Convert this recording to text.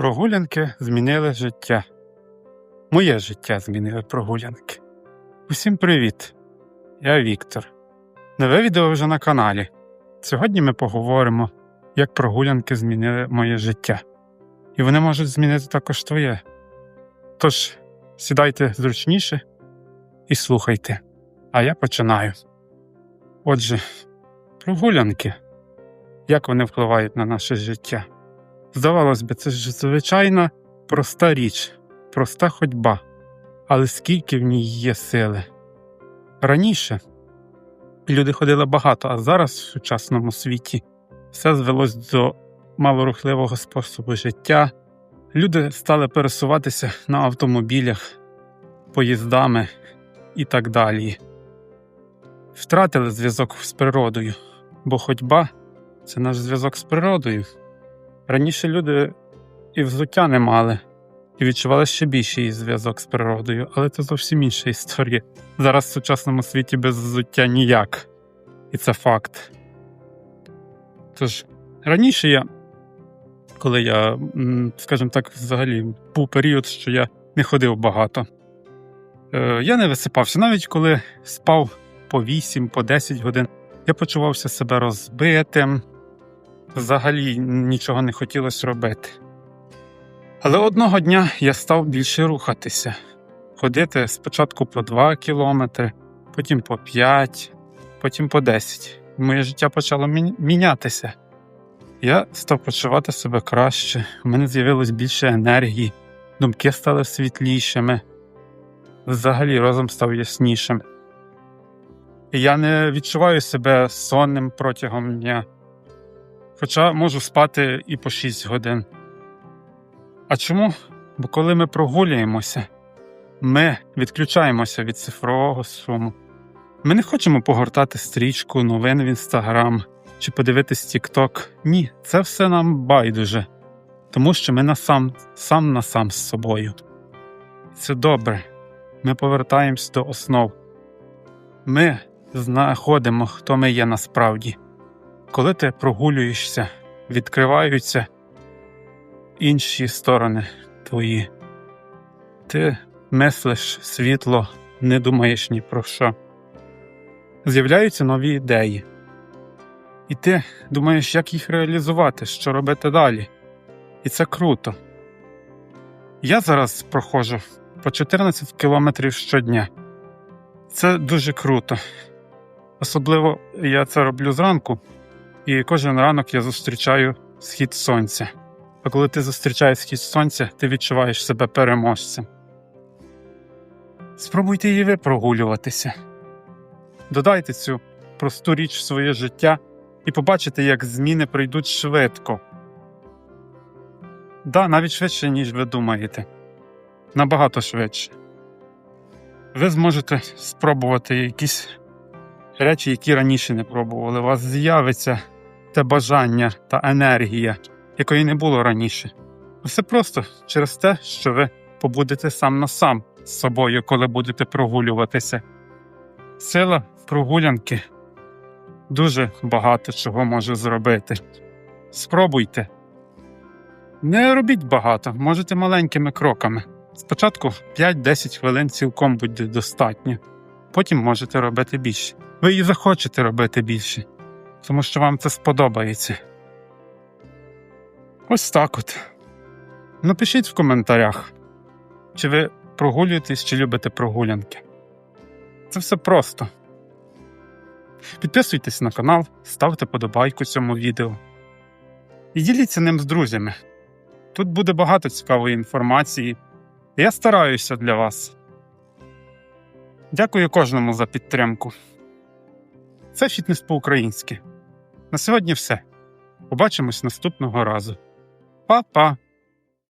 Прогулянки змінили життя. Моє життя змінили прогулянки. Усім привіт! Я Віктор. Нове відео вже на каналі. Сьогодні ми поговоримо, як прогулянки змінили моє життя. І вони можуть змінити також твоє. Тож, сідайте зручніше і слухайте. А я починаю. Отже, прогулянки. Як вони впливають на наше життя? Здавалось би, це ж звичайна проста річ, проста ходьба, але скільки в ній є сили. Раніше люди ходили багато, а зараз в сучасному світі все звелось до малорухливого способу життя. Люди стали пересуватися на автомобілях, поїздами і так далі. Втратили зв'язок з природою, бо ходьба це наш зв'язок з природою. Раніше люди і взуття не мали, і відчували ще більший зв'язок з природою, але це зовсім інша історія. Зараз в сучасному світі без взуття ніяк, і це факт. Тож, раніше я, коли я, скажімо так, взагалі був період, що я не ходив багато, е, я не висипався, навіть коли спав по 8, по 10 годин, я почувався себе розбитим взагалі нічого не хотілося робити. Але одного дня я став більше рухатися, ходити спочатку по 2 кілометри, потім по 5, потім по 10. Моє життя почало мінятися. Я став почувати себе краще, у мене з'явилось більше енергії, думки стали світлішими, взагалі розум став яснішим. Я не відчуваю себе сонним протягом дня хоча можу спати і по 6 годин. А чому? Бо коли ми прогулюємося, ми відключаємося від цифрового суму. Ми не хочемо погортати стрічку, новин в інстаграм чи подивитись TikTok. Ні, це все нам байдуже, тому що ми насам, сам на сам з собою. Це добре. Ми повертаємось до основ. Ми знаходимо, хто ми є насправді. Коли ти прогулюєшся, відкриваються інші сторони твої. Ти мислиш світло, не думаєш ні про що. З'являються нові ідеї. І ти думаєш, як їх реалізувати, що робити далі. І це круто. Я зараз проходжу по 14 кілометрів щодня. Це дуже круто. Особливо я це роблю зранку. І кожен ранок я зустрічаю схід сонця. А коли ти зустрічаєш схід сонця, ти відчуваєш себе переможцем. Спробуйте і ви прогулюватися. Додайте цю просту річ в своє життя і побачите, як зміни прийдуть швидко. Да, навіть швидше, ніж ви думаєте. Набагато швидше. Ви зможете спробувати якісь речі, які раніше не пробували. У вас з'явиться те бажання та енергія, якої не було раніше. Все просто через те, що ви побудете сам на сам з собою, коли будете прогулюватися. Сила прогулянки дуже багато чого може зробити. Спробуйте. Не робіть багато, можете маленькими кроками. Спочатку 5-10 хвилин цілком буде достатньо, потім можете робити більше. Ви і захочете робити більше, тому що вам це сподобається. Ось так от. Напишіть в коментарях, чи ви прогулюєтесь, чи любите прогулянки. Це все просто. Підписуйтесь на канал, ставте подобайку цьому відео. І діліться ним з друзями. Тут буде багато цікавої інформації. Я стараюся для вас. Дякую кожному за підтримку. Це фітнес по-українськи. На сьогодні все. Побачимось наступного разу. Па-па!